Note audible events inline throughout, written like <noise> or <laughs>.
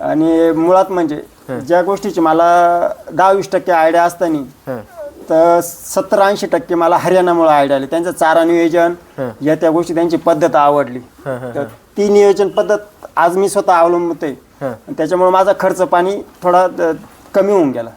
आणि मुळात म्हणजे ज्या गोष्टीची मला दहा वीस टक्के आयडिया असताना. तर सत्तर ऐंशी टक्के मला हरियाणामुळे आयडिया आली. त्यांचं चारा नियोजन या त्या गोष्टी त्यांची पद्धत आवडली. तर ती नियोजन पद्धत आज मी स्वतः अवलंबतोय. आणि त्याच्यामुळे माझा खर्च पाणी थोडा कमी होऊन गेला.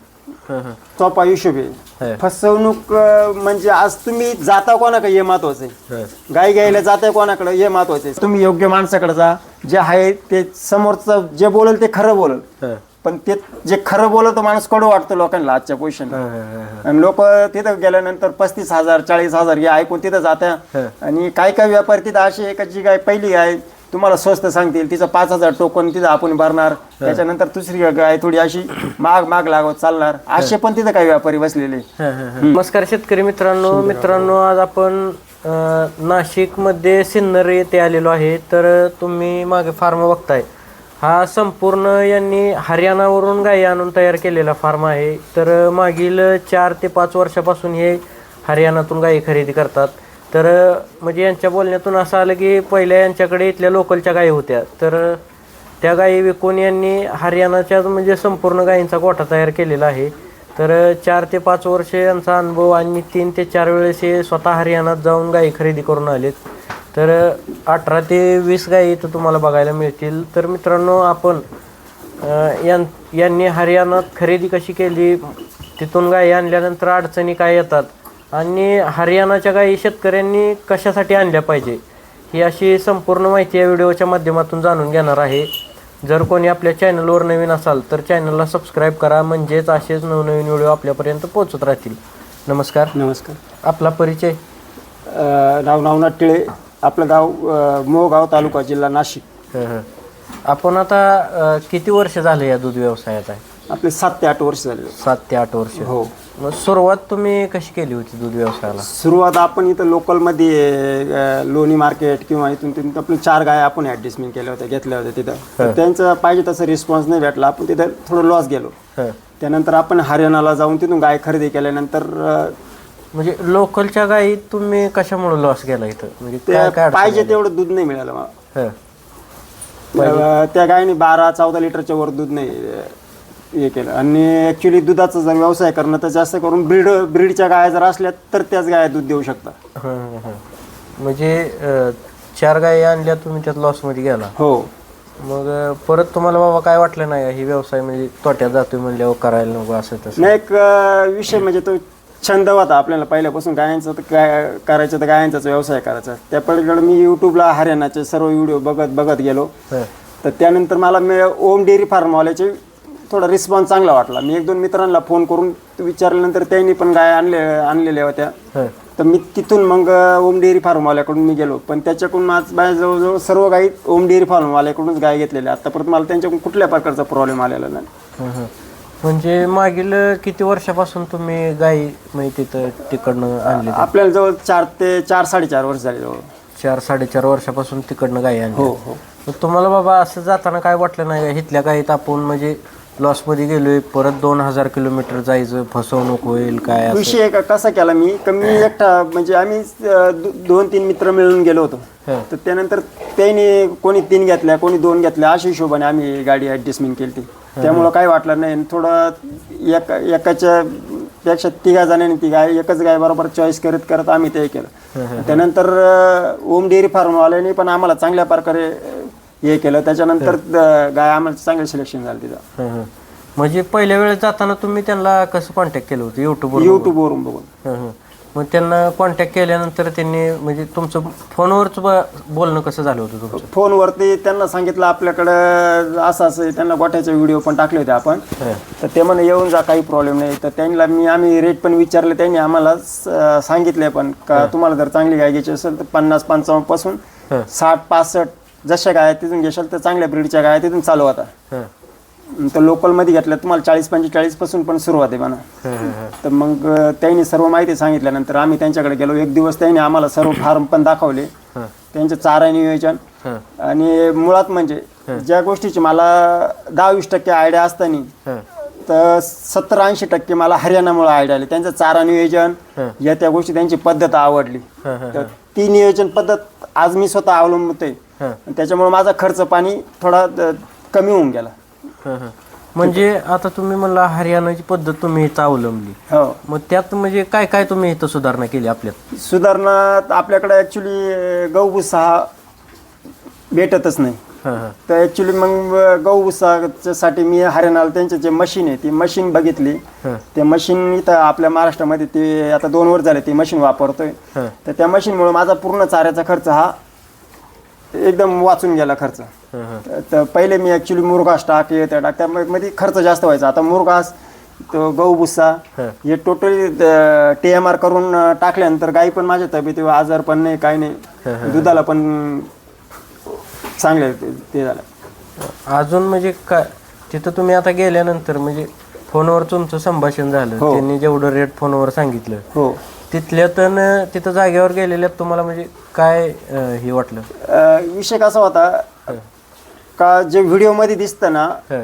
सोपा हिशोब आहे. फसवणूक म्हणजे आज तुम्ही जाता कोणाकडे? हे महत्वाचं. आहे हं. गाय घ्यायला जाते कोणाकडे? हे महत्वाचं. आहे तुम्ही योग्य माणसाकडे जा. जे आहे ते समोरचं जे बोलेल ते खरं बोलेल. पण ते जे खरं बोलत माणूस कडू वाटतं लोकांना आजच्या पोझिशन. आणि लोक तिथं गेल्यानंतर पस्तीस हजार चाळीस हजार हे ऐकून तिथं जात्या. हं. आणि काही काही व्यापारी तिथं असे जी गाय पहिली गाय तुम्हाला स्वस्त सांगतील तिचं पाच हजार टोकन तिथं आपण भरणार त्याच्यानंतर दुसरी गाय थोडी अशी माग माग लागत चालणार. असे पण तिथं काही व्यापारी बसलेले. हं, हं, हं. नमस्कार शेतकरी मित्रांनो. मित्रांनो आज आपण नाशिकमध्ये सिन्नर येथे आलेलो आहे. तर तुम्ही मागे फार्म बघताय. हा संपूर्ण यांनी हरियाणावरून गायी आणून तयार केलेला फार्म आहे. तर मागील चार ते पाच वर्षापासून हे हरियाणातून गायी खरेदी करतात. तर म्हणजे यांच्या बोलण्यातून असं आलं की पहिल्या यांच्याकडे इथल्या लोकलच्या गायी होत्या. तर त्या गायी विकून यांनी हरियाणाच्या म्हणजे संपूर्ण गायींचा गोठा तयार केलेला आहे. तर चार ते पाच वर्ष यांचा अनुभव आणि तीन ते चार वेळेस हे स्वतः हरियाणात जाऊन गायी खरेदी करून आलेत. तर अठरा ते वीस गायी इथं तुम्हाला बघायला मिळतील. तर मित्रांनो आपण यां यांनी हरियाणात खरेदी कशी केली? तिथून गायी आणल्यानंतर अडचणी काय येतात? आणि हरियाणाच्या गायी शेतकऱ्यांनी कशासाठी आणल्या पाहिजे ही अशी संपूर्ण माहिती या व्हिडिओच्या माध्यमातून जाणून घेणार आहे. जर कोणी आपल्या चॅनलवर नवीन असाल तर चॅनलला सबस्क्राईब करा म्हणजेच असेच नवनवीन व्हिडिओ आपल्यापर्यंत पोहोचत राहतील. नमस्कार. नमस्कार. आपला परिचय? नाव नावनाथ टिळे आपलं गाव अ, मोहगाव तालुका जिल्हा नाशिक. आपण आता किती वर्ष झाले या दूध व्यवसायात आहे? आपले सात ते आठ वर्ष झाले. सात ते आठ वर्ष. हो. मग सुरुवात तुम्ही कशी केली होती दूध व्यवसायाला? सुरुवात आपण इथं लोकलमध्ये अ, लोणी मार्केट किंवा इथून तिथून आपले चार गाय आपण ॲडजस्टमेंट केल्या होत्या घेतल्या होत्या तिथं. तर त्यांचं पाहिजे तसं रिस्पॉन्स नाही भेटला. आपण तिथं थोडं लॉस गेलो. हं. त्यानंतर आपण हरियाणाला जाऊन तिथून गाय खरेदी केल्यानंतर अ, म्हणजे लोकलच्या गायी तुम्ही कशामुळे लॉस गेला इथं? म्हणजे काय अडचण पाहिजे तेवढं दूध नाही मिळालं मला. हं. त्या गायने बारा चौदा लिटरच्या वर दूध नाही अ, हे केलं. आणि ॲक्च्युली दुधाचा जर व्यवसाय करणं तर जास्त करून ब्रीड ब्रीडच्या गाया जर असल्या तर त्याच गाया दूध देऊ शकतात हं, हं, हं. म्हणजे अं, चार गायी आणल्या तुम्ही त्यात लॉसमध्ये गेला. हो. मग अं, परत तुम्हाला बाबा काय वाटलं नाही ही व्यवसाय म्हणजे तोट्यात जातोय म्हणल्यावर करायला नको असं तसं? नाही एक अ, विषय म्हणजे तो छंद होता आपल्याला पहिल्यापासून. गायांचा तर काय करायचं तर गायांचाच व्यवसाय करायचा. त्या पलीकडे मी यूट्यूबला हरियाणाचे सर्व व्हिडिओ बघत बघत गेलो. हं. तर त्यानंतर मला मी ओम डेअरी फार्मवाल्याचे थोडा रिस्पॉन्स चांगला वाटला. मी एक दोन मित्रांना फोन करून विचारल्यानंतर त्यांनी पण गाय आणले आणलेल्या होत्या. हं. तर मी तिथून मग ओम डेअरी फार्मवाल्याकडून मी गेलो. पण त्याच्याकडून माझ माझ्या जवळजवळ सर्व गाई ओम डेअरी फार्मवाल्याकडूनच गाय घेतलेल्या आतापर्यंत मला त्यांच्याकडून कुठल्या प्रकारचा प्रॉब्लेम आलेला नाही. म्हणजे मागील किती वर्षापासून तुम्ही गाई म्हणजे तिथं तिकडनं आणली आपल्याला जवळ चार ते चार साडेचार वर्ष झाले जवळ. चार साडेचार वर्षापासून तिकडनं गाई आणली. हो हो. तुम्हाला बाबा असं जाताना काय वाटलं नाही इथल्या गाईत आपण म्हणजे लॉसमध्ये गेलोय परत दोन हजार किलोमीटर जायचं फसवणूक होईल काय असं. विषय का- कसा केला मी? कमी एकटा म्हणजे आम्ही अं, दो- दोन तीन मित्र मिळून गेलो होतो. हं. तर त्यानंतर त्यांनी कोणी तीन घेतल्या कोणी दोन घेतल्या अशा हिशोबाने आम्ही गाडी ऍडजस्टमेंट केली त्यामुळं काही वाटलं नाही. आणि थोडं एक एकाच्या पेक्षा तिघा जणांनी ती गाय एकच गाय बरोबर चॉईस करत करत आम्ही ते केलं. त्यानंतर अं, ओम डेअरी फार्मवाल्याने पण आम्हाला चांगल्या प्रकारे अं, हे केलं त्याच्यानंतर गाय आम्हाला चांगलं सिलेक्शन झालं तिथं हं, हं. म्हणजे पहिल्या वेळेस जाताना तुम्ही त्यांना कसं कॉन्टॅक्ट केलं होतं युट्यूबवर युट्यूबवरून बघून. मग त्यांना कॉन्टॅक्ट केल्यानंतर त्यांनी म्हणजे तुमचं फोनवरच बोलणं कसं झालं होतं तुमचं फोनवरती त्यांना सांगितलं आपल्याकडं असं असं आहे. त्यांना गोठ्याचे व्हिडिओ पण टाकले होते आपण. तर ते म्हणे येऊन जा काही प्रॉब्लेम नाही तर त्यांना मी आम्ही रेट पण विचारले त्यांनी आम्हाला स- सांगितले पण का तुम्हाला जर चांगली गाय घ्यायची असेल तर पन्नास पंचावन्नपासून. साठ पासष्ट जशा गाय तिथून घेशाल तर चांगल्या ब्रीडच्या गाय तिथून चालू होता हं. तर लोकलमध्ये घेतल्या तुम्हाला चाळीस पंचेचाळीसपासून पण सुरुवात आहे म्हणा हं, हं, हं. तर मग अं, त्यांनी सर्व माहिती सांगितल्यानंतर आम्ही त्यांच्याकडे गेलो एक दिवस त्यांनी आम्हाला सर्व <coughs> फार्म पण दाखवले हं. त्यांचं चारा नियोजन हं. आणि मुळात म्हणजे ज्या गोष्टीची मला दहा वीस टक्के आयडिया असताना हं. तर सत्तर ऐंशी टक्के मला हरियाणामुळे आयडिया आली त्यांचं चारा नियोजन. या त्या गोष्टी त्यांची पद्धत आवडली हं, हं, तर ती नियोजन पद्धत आज मी स्वतः अवलंबतोय. आणि त्याच्यामुळे माझा खर्च पाणी थोडा कमी होऊन गेला. म्हणजे आता तुम्ही म्हणला हरियाणाची पद्धत तुम्ही इथं अवलंबली हो मग त्यात म्हणजे काय काय तुम्ही इथं सुधारणा केली आपल्यात सुधारणा आपल्याकडे ॲक्च्युली गहूभुसा हा भेटतच नाही. तर ॲक्च्युली मग गहूभुसासाठी मी हरियाणाला त्यांचे जे मशीन आहे ती मशीन बघितली. ते मशीन इथं आपल्या महाराष्ट्रामध्ये ते आता दोन वर्ष झाले ती मशीन वापरतोय हं. तर त्या मशीनमुळे माझा पूर्ण चाऱ्याचा खर्च हा एकदम वाचून गेला खर्च. तर- तर पहिले मी ॲक्च्युली मुरघास टाक हे ते टाक त्यामध्ये खर्च जास्त व्हायचा. आता मुरघास तो गहू भुस्सा हं. टोटली टी एम आर करून टाकल्यानंतर गाई पण माझ्या तब्येतीवर आजार पण नाही काही नाही. दुधाला पण चांगले ते झालं. अजून म्हणजे काय? तिथं तुम्ही आता गेल्यानंतर म्हणजे फोनवर तुमचं संभाषण झालं. हो. त्यांनी जेवढं रेट फोनवर सांगितलं. हो. तिथल्यात न तिथं जागेवर गेलेल्यात तुम्हाला म्हणजे काय अं, हे वाटलं? अं, विषय कसा होता का जे व्हिडिओमध्ये दिसतं ना हं,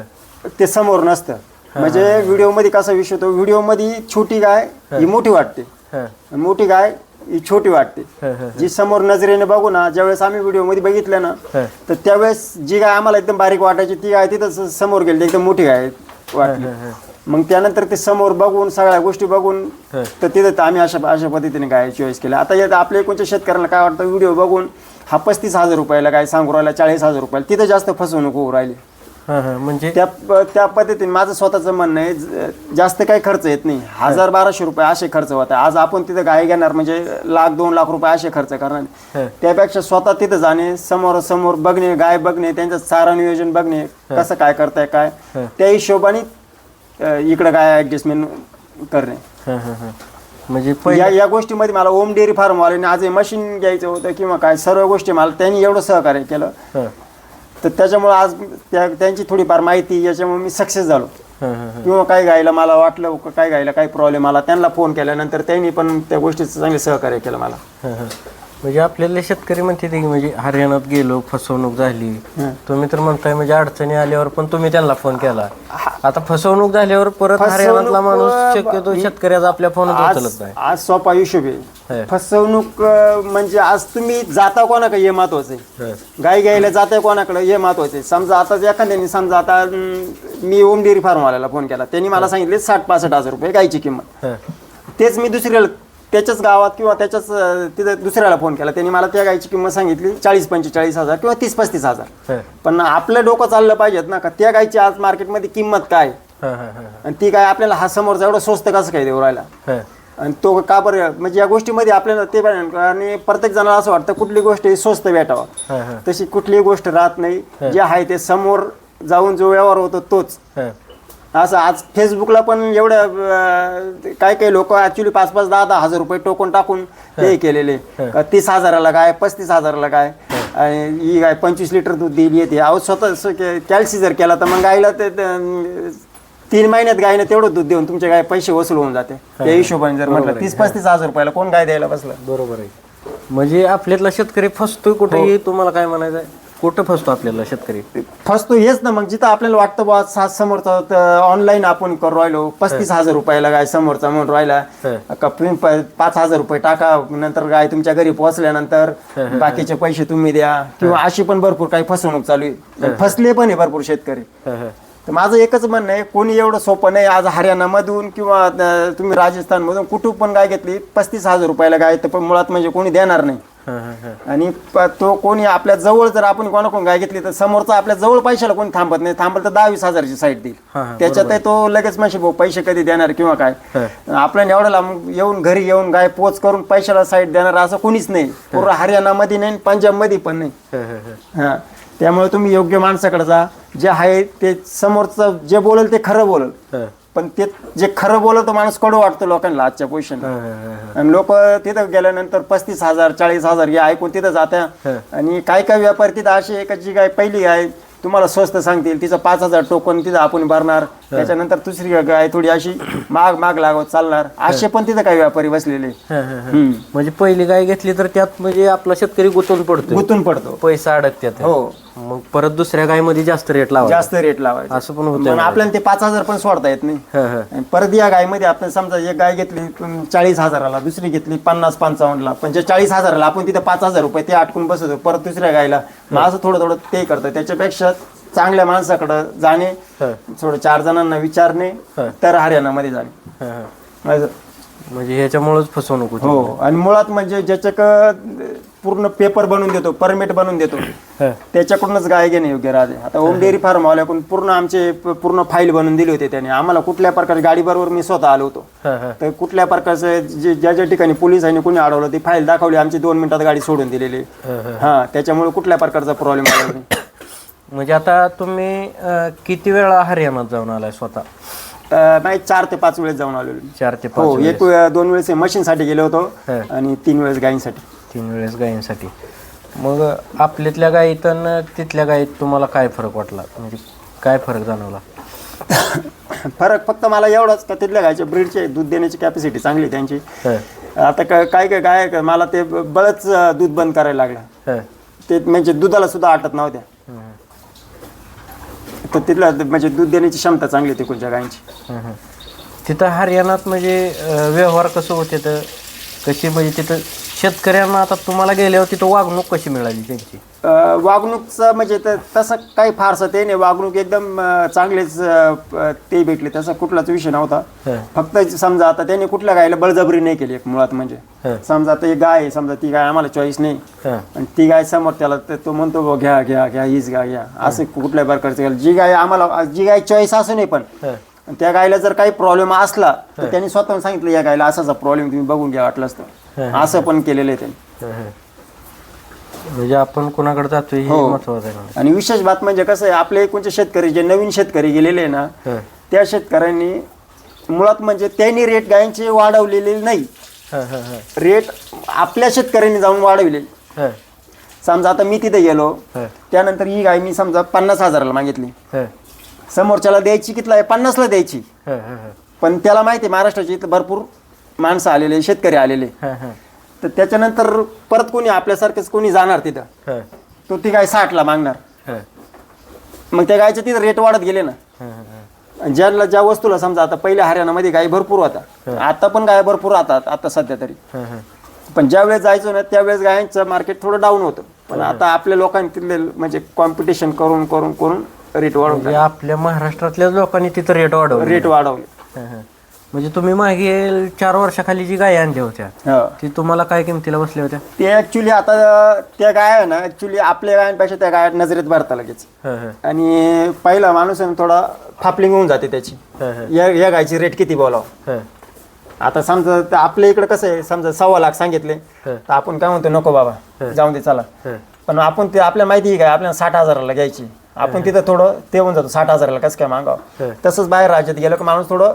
ते समोर नसतं. म्हणजे व्हिडिओमध्ये कसा विषय होतो व्हिडिओमध्ये छोटी गाय ही. मोठी वाटते. हं, मोठी गाय ही छोटी वाटते. हं, हं, जी समोर नजरेने बघू ना ज्यावेळेस आम्ही व्हिडिओमध्ये बघितलं ना हं. तर त्यावेळेस जी गाय आम्हाला एकदम बारीक वाटायची ती गाय तिथं समोर गेली एकदम मोठी गाय वाटली. मग त्यानंतर ते समोर बघून सगळ्या गोष्टी बघून. तर तिथं तर आम्ही अशा अशा पद्धतीने गाय चॉईस केल्या आता यात आपल्या कोणत्या शेतकऱ्यांना काय वाटतं व्हिडिओ बघून हा पस्तीस हजार रुपयाला गाय सांगू राहिला चाळीस हजार रुपयाला तिथं जास्त फसवणूक होऊ राहिली. हं, हं. म्हणजे? त्या त्या पद्धतीने माझं स्वतःचं म्हणणं आहे जास्त काही खर्च येत नाही. हजार बाराशे रुपये असे खर्च होत आहे आज आपण तिथं गाय घेणार म्हणजे लाख दोन लाख रुपये असे खर्च करणार. त्यापेक्षा स्वतः तिथं जाणे समोर समोर बघणे गाय बघणे त्यांचं चारा नियोजन बघणे कसं काय करताय काय? त्या हिशोबाने अ, इकडं गाय ऍडजस्टमेंट करणे हं, हं, हं. म्हणजे पहिले या या गोष्टीमध्ये मला ओम डेअरी फार्मवाल्याने आज हे मशीन घ्यायचं होतं किंवा काय सर्व गोष्टी मला त्यांनी एवढं सहकार्य केलं हं, तर त्याच्यामुळे आज त्या त्यांची थोडीफार माहिती याच्यामुळे मी सक्सेस झालो हं, हं, हं. किंवा काय गायला मला वाटलं का काय गायला काही प्रॉब्लेम आला त्यांना फोन केल्यानंतर त्यांनी पण त्या गोष्टीचं चांगले सहकार्य केलं मला हं, हं. म्हणजे आपल्याला शेतकरी म्हणते ते की म्हणजे हरियाणात गेलो फसवणूक झाली. हं. तुम्ही तर म्हणताय म्हणजे अडचणी आल्यावर पण तुम्ही त्यांना फोन केला. आता फसवणूक झाल्यावर परत हरियाणातला माणूस शक्यतो शेतकऱ्याचा आपल्या फोन उचलत नाही. आज सोपा हिशोब हे. आहे फसवणूक अं, म्हणजे आज तुम्ही जाता कोणाकडे हे महत्वाचं आहे. हं, गाय घ्यायला जाते कोणाकडे हे महत्वाचं आहे. समजा आता एखाद्याने समजा आता मी ओम डेअरी फार्मवाल्याला फोन केला. त्यांनी मला सांगितले साठ पासष्ट हजार रुपये गायची किंमत. हं, तेच मी दुसऱ्याला त्याच्याच गावात किंवा त्याच्याच तिथं दुसऱ्याला फोन केला. त्यांनी मला त्या गायची किंमत सांगितली चाळीस पंचेचाळीस हजार किंवा तीस पस्तीस हजार. पण आपलं डोकं चाललं पाहिजेत ना का त्या गायची आज मार्केटमध्ये किंमत काय? आणि ती काय आपल्याला हा समोरचा एवढं स्वस्त कसं काय देऊ राहिला. आणि तो का बरं म्हणजे या गोष्टीमध्ये आपल्याला ते आणि प्रत्येक जणाला असं वाटतं कुठली गोष्ट ही स्वस्त भेटावं. तशी कुठलीही गोष्ट राहत नाही. जे आहे ते समोर जाऊन जो व्यवहार होतो तोच. असं आज फेसबुकला पण एवढ्या अं, काही काही लोक ऍक्च्युली पाच पाच दहा दहा हजार रुपये टोकन टाकून हे. केलेले. का तीस हजाराला काय पस्तीस हजाराला काय? आणि ही गाय पंचवीस लिटर दूध दिली येते. अहो स्वतः कॅल्सी जर केला तर मग गायला ते ते, अं, तीन महिन्यात गायनं तेवढं दूध देऊन तुमचे गाय पैसे वसूल होऊन जाते. त्या हिशोबाने जर म्हटलं तीस पस्तीस हजार रुपयाला कोण गाय द्यायला बसलं? बरोबर आहे. म्हणजे आपल्यातला शेतकरी फसतोय कुठे हे. तुम्हाला काय म्हणायचं आहे कुठं फसतो आपल्याला शेतकरी? फसतो हेच ना मग जिथं आपल्याला वाटतं बा सात समोरचा ऑनलाईन आपण करू राहिलो पस्तीस हजार रुपयाला गाय समोरचा म्हणून राहिला. का तुम्ही प- पाच हजार रुपये टाका नंतर गाय तुमच्या घरी पोहोचल्यानंतर बाकीचे पैसे तुम्ही द्या. किंवा अशी पण भरपूर काही फसवणूक चालू आहे. फसले पण आहे भरपूर शेतकरी. तर माझं एकच म्हणणं आहे कोणी एवढं सोपं नाही आज हरियाणामधून किंवा अं, तुम्ही राजस्थानमधून कुठून पण गाय घेतली पस्तीस हजार रुपयाला गाय तर पण मुळात म्हणजे कोणी देणार नाही. आणि प- तो कोणी आपल्या जवळ जर आपण कोणाकडून गाय घेतली तर समोरचा आपल्या जवळ पैशाला कोणी थांबत नाही. थांबत तर दहा वीस हजारची साईट हा, देईल. हा, त्याच्यात तो लगेच माशी भाऊ पैसे कधी देणार किंवा काय? हं. आपल्या एवढ्याला येऊन घरी येऊन गाय पोच करून पैशाला साईट देणार असं कोणीच नाही. पूर्ण हरियाणामध्ये नाही पंजाबमध्ये पण नाही. हं, त्यामुळे तुम्ही योग्य माणसाकडे जा. जे आहे ते समोरचं जे बोलेल ते खरं बोलेल. पण ते जे खरं बोलत माणूस कडू वाटतो लोकांना आजच्या पोझिशन. आणि लोक तिथं गेल्यानंतर पस्तीस हजार चाळीस हजार हे ऐकून तिथं जात्या. आणि काही काही व्यापारी तिथं असे जी गाय पहिली आहे तुम्हाला स्वस्त सांगतील तिचं पाच हजार टोकन तिथं आपण भरणार. त्याच्यानंतर दुसरी गाय थोडी अशी माग माग लागत चालणार. असे पण तिथं काही व्यापारी बसलेले. म्हणजे पहिली गाय घेतली तर त्यात म्हणजे आपला शेतकरी गुंतून पडतो गुंतून पडतो. पैसा अडकत्यात. हो. मग परत दुसऱ्या गायमध्ये जास्त रेट लावा जास्त रेट लावायचा. असं पण होतं पण आपल्याला ते पाच हजार पण सोडता येत नाही. आणि परत या गायमध्ये आपण समजा एक गाय घेतली चाळीस हजाराला दुसरी घेतली पन्नास पंचावन्नला पण जे चाळीस हजाराला आपण तिथे पाच हजार रुपये ते अटकून बसवतो. परत दुसऱ्या गायला मग असं थोडं थोडं ते करतं. त्याच्यापेक्षा चांगल्या माणसाकडं जाणे थोडं चार जणांना विचारणे. तर हरियाणामध्ये जाणे. म्हणजे ह्याच्यामुळेच फसवणूक होती. हो आणि मुळात म्हणजे ज्याच्या पूर्ण पेपर बनवून देतो परमिट बनवून देतो. हं, त्याच्याकडूनच गाय घेणे योग्य राहते. आता होम डेअरी फार्म वाल्याकडून पूर्ण आमचे प- पूर्ण फाईल बनवून दिली होती त्याने. आम्हाला कुठल्या प्रकारे गाडीबरोबर मी स्वतः आलो होतो. हं, हं. तर कुठल्या प्रकारचं जे ज्या ज्या ठिकाणी पोलिसांनी कोणी अडवलं ती फाईल दाखवली. आमची दोन मिनिटात गाडी सोडून दिलेली. हं, हं. हा त्याच्यामुळे कुठल्या प्रकारचा प्रॉब्लेम आला नाही. <coughs> म्हणजे आता तुम्ही अं, किती वेळा हरियाणात जाऊन आलाय स्वतः? अं, नाही चार ते पाच वेळेस जाऊन आलेलो मी. चार ते पाच हो एक वे- दोन वेळेस मशीनसाठी गेलो होतो हं. आणि तीन वेळेस गायींसाठी. तीन वेळेस गायींसाठी. मग आपल्यातल्या गायीत आणि तिथल्या गायीत तुम्हाला काय फरक वाटला? म्हणजे काय फरक जाणवला? <coughs> फरक फक्त मला एवढाच का तिथल्या गायच्या ब्रीडचे दूध देण्याची कॅपॅसिटी चांगली आहे त्यांची. हं, आता काय काय काय गाय आहे का, मला ते बळच अं, दूध बंद करायला लागलं. हं, ते म्हणजे दुधाला सुद्धा आटत नव्हत्या. हं, तर तिथला म्हणजे दूध देण्याची क्षमता चांगली होती कोणत्या गायची. हं, हं. तिथं हरियाणात म्हणजे अं, व्यवहार कसं होते तर? कशी म्हणजे तिथं शेतकऱ्यांना आता तुम्हाला गेल्यावर तिथं वागणूक कशी मिळाली त्यांची? वागणूकचं म्हणजे त- तसं काही फारसं ते नाही. वागणूक एकदम अं, चांगलेच अं, प- ते भेटले. तसा कुठलाच विषय नव्हता. हं, फक्त समजा आता त्यांनी कुठल्या गायला बळजबरी नाही केली एक मुळात म्हणजे. हं, समजा आता एक गाय आहे समजा ती गाय आम्हाला चॉईस नाही. हं, आणि ती गाय समोर त्याला तर तो म्हणतो "बुवा, घ्या घ्या घ्या हीच गाय घ्या. असं कुठल्या प्रकारचं गाय जी गाय आम्हाला जी गाय चॉईस असू नये पण. हं, आणि त्या गायला जर काही प्रॉब्लेम असला तर त्यांनी स्वतःहून सांगितलं या गायला असाचा प्रॉब्लेम तुम्ही बघून घ्या वाटलं असतं असं पण केलेलं आहे त्यांनी. हं, हं. म्हणजे आपण कोणाकडे जातोय हे हो. महत्वाचं आहे ना. आणि विशेष बात म्हणजे कसं आहे आपले कोणते शेतकरी जे नवीन शेतकरी गेलेले आहे ना हं, त्या शेतकऱ्यांनी मुळात म्हणजे त्यांनी रेट गायांचे वाढवलेले नाही. हं, हं, हं, रेट आपल्या शेतकऱ्यांनी जाऊन वाढवले. हं, समजा आता मी तिथे गेलो हं, त्यानंतर ही गाय मी समजा पन्नास हजाराला मागितली. हं, समोरच्याला द्यायची कितला आहे? पन्नासला द्यायची. हं, हं, हं, पण त्याला माहिती आहे महाराष्ट्राची इथं भरपूर माणसं आलेले शेतकरी आलेले. हं, हं, तर त्याच्यानंतर परत कोणी आपल्यासारखंच कोणी जाणार तिथं? हं, तो ती गाय साठला मागणार. हं, मग त्या गायचे तिथं रेट वाढत गेले ना. हं, हं. आणि ज्याला ज्या वस्तूला समजा आता पहिल्या हरियाणामध्ये गाय भरपूर होता. आता पण गाय भरपूर राहतात आता सध्या तरी. हं, हं. पण ज्या वेळेस जायचो ना त्यावेळेस गायांचं मार्केट थोडं डाऊन होतं. पण आता आपल्या लोकांनी तिथले म्हणजे कॉम्पिटिशन करून करून करून रेट वाढवले म्हणजे आपल्या महाराष्ट्रातल्या लोकांनी तिथं रेट वाढवले. रेट वाढवले. हं, हं. म्हणजे तुम्ही मागे चार वर्षाखाली जी गाय आणल्या होत्या हा. ती तुम्हाला काय किमतीला बसल्या होत्या? ते ऍक्च्युली आता त्या गाय आहे ना ऍक्च्युली आपल्या गायांपेक्षा त्या गाय नजरेत भरता लगेच. हं, हं, आणि पहिला माणूस आहे ना थोडा फापलिंग होऊन जाते त्याची. हं, या या गायची रेट किती बोलावं? हं, आता समजा ते आपल्या इकडे कसं आहे समजा सव्वा लाख सांगितले. तर आपण काय म्हणतो नको बाबा जाऊन दे चला. हं. पण आपण ते आपल्या माहिती आहे काय आपल्याला साठ हजाराला घ्यायची. आपण तिथं थोडं ते होऊन जातो साठ हजाराला कसं काय मागावं? हं. तसंच बाहेर राज्यात गेलं की माणूस थोडं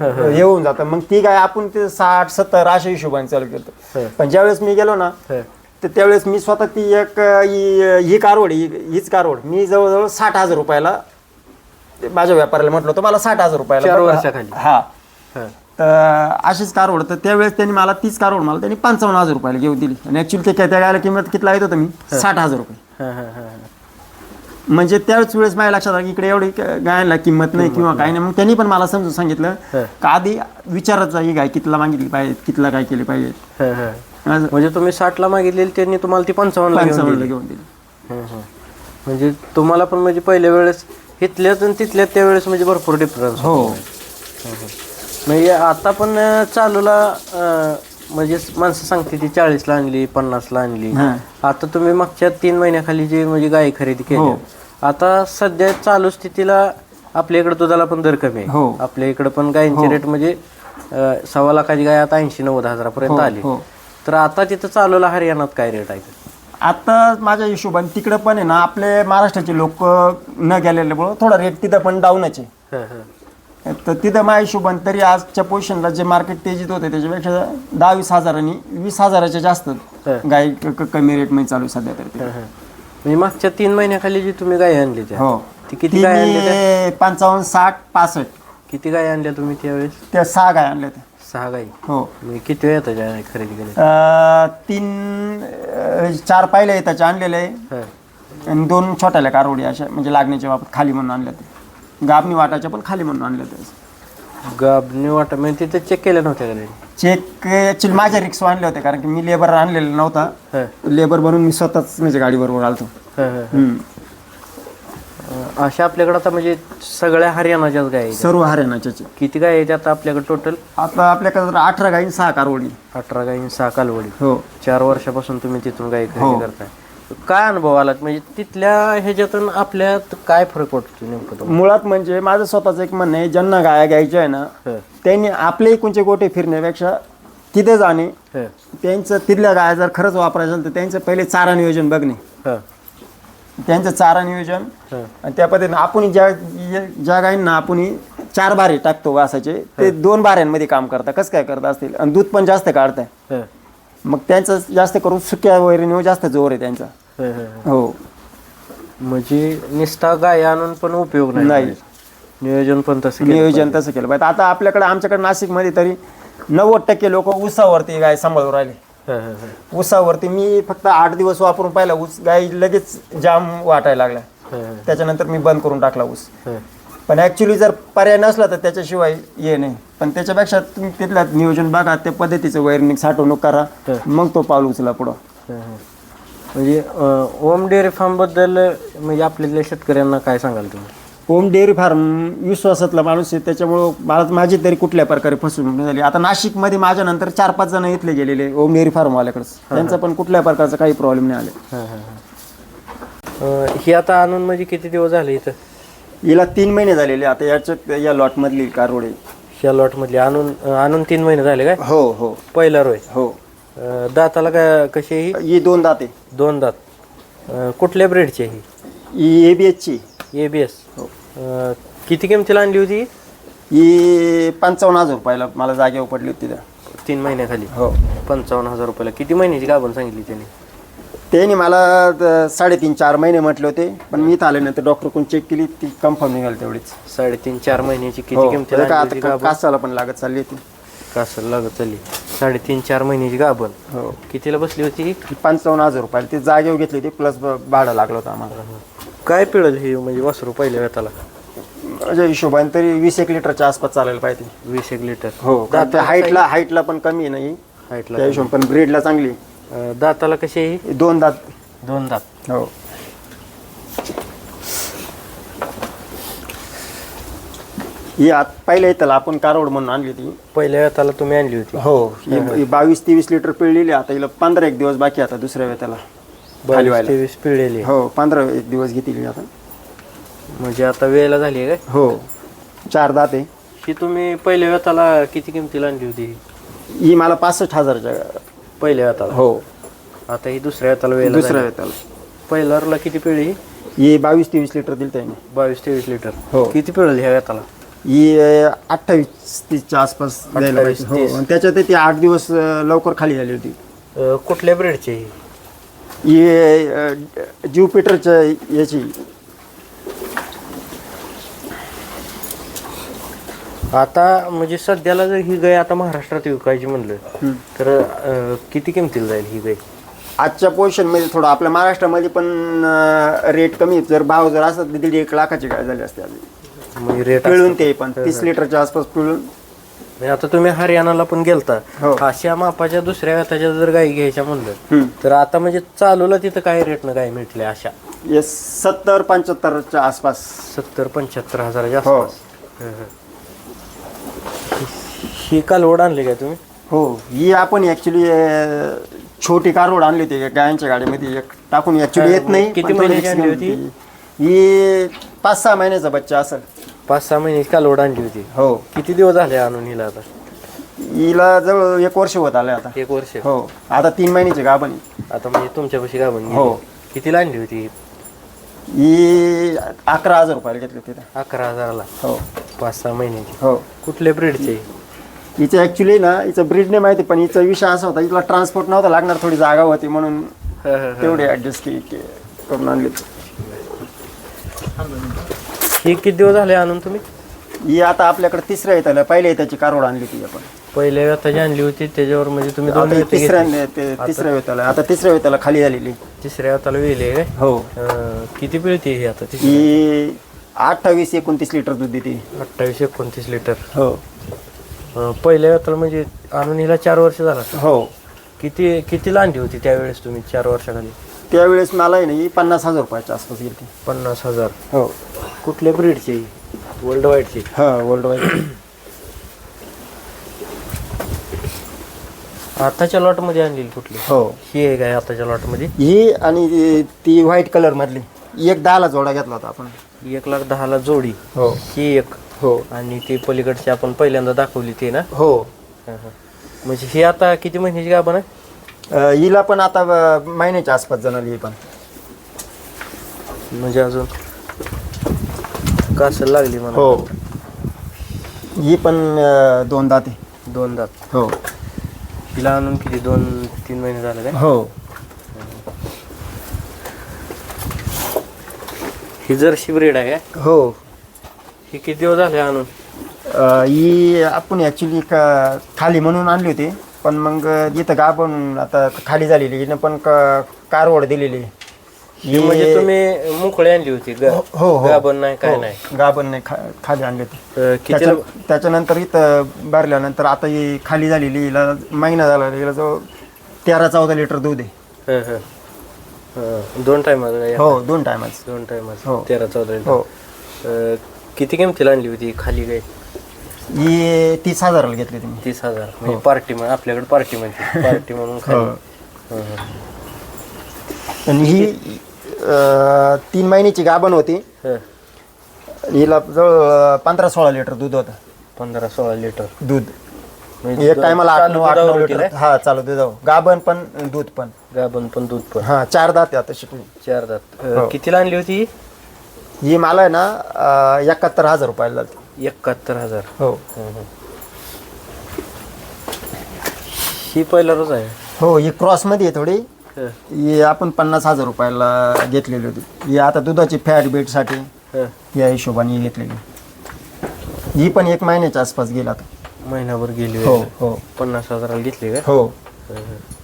होऊन जातं. मग ती काय आपण ते साठ सत्तर अशा हिशोबाने चालू केलं. पण ज्यावेळेस मी गेलो ना तर त्यावेळेस मी स्वतः ती एक ही कारवड हीच कारवड. मी जवळजवळ साठ हजार रुपयाला माझ्या व्यापाऱ्याला म्हटलं होतं मला साठ हजार रुपयाला. हा. तर अशीच कारवड तर त्यावेळेस त्यांनी मला तीच कारवड मला त्यांनी पंचावन्न हजार रुपयाला घेऊन दिली. आणि ऍक्च्युली ते काय त्या गायला किंमत किती येत होतं मी? साठ हजार रुपये. म्हणजे त्याच वेळेस माझ्या लक्षात आलं की इकडे एवढी गायला किंमत नाही किंवा काही नाही. मग त्यांनी पण मला समजून सांगितलं. का आधी विचारायचं ही गाय कितला मागितली पाहिजे कितला काय केली पाहिजे? म्हणजे तुम्ही साठला मागितलेली त्यांनी तुम्हाला ती पंचावन्नला घेऊन दिली. घेऊन दिली. म्हणजे तुम्हाला पण म्हणजे पहिल्या वेळेस इथल्याच आणि तिथल्यात त्यावेळेस म्हणजे भरपूर डिफरन्स हो. म्हणजे आता पण चालूला म्हणजे माणसं सांगते ती चाळीसला आणली पन्नासला आणली हां. आता तुम्ही मागच्या तीन महिन्याखाली जी म्हणजे गाय खरेदी केली हो. आता सध्या चालू स्थितीला आपल्या इकडे दुधाला पण दर कमी हो. आहे आपल्या इकडे पण गायींचे रेट म्हणजे अं, सव्वा लाखाची गाय आता ऐंशी नव्वद हजारापर्यंत आली हो. तर आता तिथं चालूला हरियाणात काय रेट आहे आता माझ्या हिशोबाने तिकडं पण आहे ना आपले महाराष्ट्राचे लोक न गेलेल्यामुळं थोडा रेट तिथं पण डाऊनच आहे हं, हं. तर तिथं माझ्या हिशोबाने तरी आजच्या पोझिशनला जे मार्केट तेजीत होते त्याच्यापेक्षा दहा वीस हजारांनी वीस हजाराच्या जास्त. गाय कमी रेटमध्ये चालू सध्या तर. म्हणजे मागच्या तीन महिन्याखाली जी तुम्ही गाय आणली त्या हो. ती किती गाय त्या? मी पंचावन्न साठ पासष्ट. किती गाय आणल्या तुम्ही त्यावेळेस? त्या सहा गाय आणल्या त्या. सहा गाई? हो. म्हणजे किती वेळ ज्या खरेदी केली तीन चार पाहिले त्याचे आणलेले आहे. आणि दोन छोट्याल्या कारवडी अशा म्हणजे लागण्याच्या बाबत खाली म्हणून आणल्या ते गाबणी वाटाच्या पण खाली म्हणून आणल्या ते गाबणी वाट म्हणजे तिथे चेक केल्या नव्हत्या का त्यांनी? चेक ॲक्च्युली माझ्या रिक्षा आणले होते कारण की मी लेबर आणलेला नव्हता हं, लेबर बनवून मी स्वतःच म्हणजे गाडीबरोबर आलतो हं, हं. हम्म. अशा आपल्याकडे आता म्हणजे सगळ्या हरियाणाच्याच गाय आहेत. सर्व हरियाणाच्याचे किती गाय आहेत आता आपल्याकडे टोटल आता आपल्याकडे अठरा गाई सहा कारवडी अठरा गायी सहा कालवडी हो चार वर्षापासून तुम्ही तिथून गाय हो. खरेदी करताय काय अनुभव आलात म्हणजे तिथल्या ह्याच्यातून आपल्यात काय फरक पडतो नेमकं तुम्हाला? मुळात म्हणजे माझं स्वतःचं एक म्हणणं आहे ज्यांना गाया घ्यायच्या आहे ना हं, त्यांनी आपले इकडचे गोटे फिरण्यापेक्षा तिथे जाणे हं, त्यांचं तिथल्या गाया जर खरंच वापरायचं असेल तर त्यांचं पहिले चारा नियोजन बघणे. हं, त्यांचं चारा नियोजन हं. आणि त्या पद्धतीने आपण ज्या ज्या गायींना आपण चार बारे टाकतो वासाचे ते दोन बाऱ्यांमध्ये काम करतात. कसं काय करत असतील? आणि दूध पण जास्त काढताय. हं, मग त्यांचं जास्त करून सुक्या वैरीने जास्त जोर आहे त्यांचा. हं, हं, हं. हो. म्हणजे निस्ता गाय आणून पण उपयोग नाही. नाही. नियोजन पण तसं केलं नियोजन तसं केलं पाहिजे. आता आपल्याकडे आमच्याकडे नाशिकमध्ये तरी नव्वद टक्के लोक ऊसावरती गाय सांभाळून राहिले. हं, हं, हं. ऊसावरती मी फक्त आठ दिवस वापरून पाहिला ऊस. गाय लगेच जाम वाटायला लागला हं, हं, त्याच्यानंतर मी बंद करून टाकला ऊस. हं. पण ॲक्च्युली जर पर्याय नसला तर त्याच्याशिवाय ये नाही. पण त्याच्यापेक्षा तुम्ही तिथलं नियोजन बघा त्या पद्धतीचं वैरनिक साठवणूक करा. मग तो पाऊल उचला पुढं. म्हणजे अं, ओम डेअरी फार्मबद्दल म्हणजे आपल्यातल्या शेतकऱ्यांना काय सांगाल तुम्ही? होम डेअरी फार्म विश्वासातला माणूस आहे त्याच्यामुळं मला माझी तरी कुठल्या प्रकारे फसवणूक नाही झाली. आता नाशिकमध्ये माझ्या नंतर चार पाच जण इथले गेलेले होम डेअरी फार्मवाल्याकडेच. त्यांचा पण कुठल्या प्रकारचा काही प्रॉब्लेम नाही आले. हं, हं, हं. ही आता आणून म्हणजे किती दिवस झाले इथं? हिला तीन महिने झालेले आता याच्यात या लॉटमधली कारवड आहे. ह्या लॉटमधली आणून आणून तीन महिने झाले काय? हो हो. पहिला रोय. हो. अं, दाताला काय कशी आहे ही? ही दोन दाते दोन दात. अं, कुठल्या ब्रेडची आहे ही? A B एचची he A B S हो. किती किमतीला आणली होती ही? पंचावन्न हजार रुपयाला मला जागेवर पडली होती तिथं. तीन महिन्याखाली हो. पंचावन्न हजार रुपयाला. किती महिन्याची गाभण सांगितली त्याने? त्यांनी मला साडेतीन चार महिने म्हटले होते पण मी इथं आल्यानंतर डॉक्टर कोण चेक केली ती कन्फर्म निघाली तेवढीच. साडेतीन चार महिन्याची किती हो किमतीला का आणली होती आता कासाला पण लागत चालली होती. कासर लागत चालली. साडेतीन चार महिन्याची गाभण? हो. कितीला बसली होती? पंचावन्न हजार रुपयाला ती जागेवर घेतली होती प्लस भाडं लागलं होतं आम्हाला. काय पिळल ही म्हणजे वासरू पहिल्या वेताला? माझ्या हिशोबाने तरी वीस एक लिटरच्या आसपास चालायला पाहिजे. वीस एक लिटर. हो कारण हाईटला हाईटला पण कमी नाही हाईटला त्या हिशोब पण ब्रेडला चांगली अं, दाताला कशी आहे? ही? दोन दात. दोन दात. हो. ही आत पहिले त्याला आपण कारवड म्हणून आणली ती पहिल्या वेताला तुम्ही आणली होती. हो. ही ही बावीस तेवीस लिटर पिळलेली आता हिला पंधरा एक दिवस बाकी आता दुसऱ्या वेळेला खाली बावीस व्हायला. तेवीस पिळलेली आहे. हो पंधरा एक दिवस घेतली आता. म्हणजे आता वेळेला झाली आहे काय? हो. चार दात आहे. ही तुम्ही पहिल्या वेताला किती किमतीला आणली होती? ही मला पासष्ट हजारच्या पहिल्या वेताला हो आता ही दुसऱ्या वेताला वेळेला दुसऱ्या. वेळेला पहिल्याला किती ही? ही बावीस तेवीस लिटर दिली त्याने बावीस तेवीस लिटर हो. किती पिळली ह्या वेताला ही अठ्ठावीस तीसच्या आसपास द्यायला पाहिजे. 28, हो 30. आणि त्याच्यात ती आठ दिवस अं, लवकर खाली झाली होती अं, कुठल्या ब्रेडची ही अं, ज्युपिटरच्या याची आता म्हणजे सध्याला जर ही गाय आता महाराष्ट्रात विकायची म्हणलं तर अं, किती किमतीला जाईल ही गाय? आजच्या पोझिशनमध्ये थोडं आपल्या महाराष्ट्रामध्ये पण रेट कमी आहे. जर भाव जर असत तर दीड एक लाखाची गाय झाली असते म्हणजे रेट पिळून ते पण. तीस लिटरच्या आसपास पिळून. आता तुम्ही हरियाणाला पण गेलता. हो. अशा मापाच्या दुसऱ्या व्यताच्या जर गायी घ्यायच्या म्हणलं. तर आता म्हणजे चालूला तिथं काय रेटनं गाय मिळतले अशा? सत्तर पंच्याहत्तरच्या आसपास. सत्तर पंच्याहत्तर हजाराच्या हो. आसपास. हं, हं. ही कालवड आणली काय तुम्ही? हो ही आपण ऍक्च्युली छोटी कारवड आणली होती गायांच्या गाडीमध्ये एक टाकून ऍक्च्युली येत नाही किती पण थोडी महिन्याची आणली mix घेऊन ती. ही पाच सहा महिन्याचा बच्चा असेल. पाच सहा महिन्याची कालवड आणली होती? हो. किती दिवस झाले आणून हिला आता? हिला जवळ एक वर्ष होत आले आता. एक वर्ष? हो आता तीन महिन्याची गाभण आहे. आता म्हणजे तुमच्यापाशी गाभण हो. कितीला आणली होती? ही अकरा हजार रुपयाला घेतली होती तिथं. अकरा हजाराला? हो. पाच सहा महिन्याची? हो. कुठल्या ब्रीडचे? हिचं ॲक्च्युली ना हिचं ब्रीड नाही माहिती पण हिचा विषय असा होता हिला ट्रान्सपोर्ट नव्हता लागणार थोडी जागा होती म्हणून तेवढे ॲडजस्ट करून आणली. ही किती दिवस झाले आणून तुम्ही? ही आता आपल्याकडे तिसऱ्या येताला पहिल्या येताची कारवड आणली होती आपण. पहिल्या व्यताची आणली होती त्याच्यावर म्हणजे तुम्ही दोन आता व्यथा तिसऱ्या घेतली. ते- तिसऱ्या वेताला आता तिसऱ्या वेताला खाली झालेली. तिसऱ्या व्यताला वेली काय हो. अं, किती पिळते ही आता तिसरी ही अठ्ठावीस एकोणतीस लिटर दूध देते. अठ्ठावीस एकोणतीस लिटर. हो. अं, पहिल्या व्यताला म्हणजे आणून हिला चार वर्ष झाला हो. किती कितीला आणली होती त्यावेळेस तुम्ही चार वर्षाखाली? त्यावेळेस मला आहे ना ही पन्नास हजार रुपयाच्या आसपास गेली. पन्नास हजार. हो. कुठल्या ब्रीडची? वर्ल्ड वाईडची हा वर्ल्ड वाईड आताच्या लॉटमध्ये आणलेली कुठली? हो. ही आहे काय आताच्या लॉटमध्ये ही आणि ती- ती व्हाईट कलर मधली. एक दहाला जोडा घेतला होता आपण. एक लाख दहाला जोडी. हो. ही एक. हो. आणि ती पलीकडची आपण पहिल्यांदा दाखवली ती ना? हो. हा, हा. म्हणजे ही आता किती महिन्याची गाभण आहे? अं, हिला पण आता अं, महिन्याच्या आसपास जाणार ही पण. म्हणजे अजून कासल लागली मला हो. ही पण अं, दोन दाते. दोन दात. हो. हिला आणून किती? दोन तीन महिने झाले काय? हो. ही जर्सी ब्रीड आहे काय? हो. ही किती दिवस झाले आणून? अं, ही आपण ॲक्च्युली खाली म्हणून आणली होती. पण मग इथं गाभण आता खाली झालेली हिनं पण क- कारवड दिलेली ही म्हणजे तुम्ही मोकळी आणली होती ग- हो हो गाभण नाही काय हो. नाही. गाभण नाही खा खाली आणली होती. अं, किती त्याच्या- त्याच्यानंतर इथं भरल्यानंतर आता ही खाली झालेली हिला महिना झाला हिला जवळ तेरा चौदा लिटर दूध आहे. हं, हं. हं, दोन टाइम हो दोन टायमाच. दोन टाइम हो. तेरा चौदा लिटर. हो. अं, किती किमतीला आणली होती खाली गाय ही तीस हजाराला घेतली तुम्ही तीस हजार. म्हणजे पार्टी म्हणून आपल्याकडे पार्टी म्हणते. <laughs> पार्टी म्हणून खाली. हो. हं, हं. आणि ही अं, तीन महिन्याची गाभण होती. हं. हिला जवळ पंधरा सोळा लिटर दूध होतं. पंधरा सोळा लिटर. दूध. म्हणजे एक टायमाला आठ चालू नऊ आठ नऊ दुधावर लिटर. हा चालू दूध गाभण पण दूध पण. गाभण पण दूध पण. हा चार दात आहे आता शिकली चार दात. अं, हो. कितीला आणली होती? ही मला आहे ना एकाहत्तर हजार रुपयाला जाते एकाहत्तर हजार. हो. हं, हं. ही पहिला रोज आहे. हो ही क्रॉसमध्ये आहे थोडी. हं, आपण पन्नास हजार रुपयाला घेतलेली होती. ही आता दुधाची फॅट बीटसाठी हं. या हिशोबाने घेतलेली. ही पण एक महिन्याच्या आसपास गेला आता. महिनाभर गेली हो. हो. पन्नास हजाराला घेतली का? हो. हं, हं.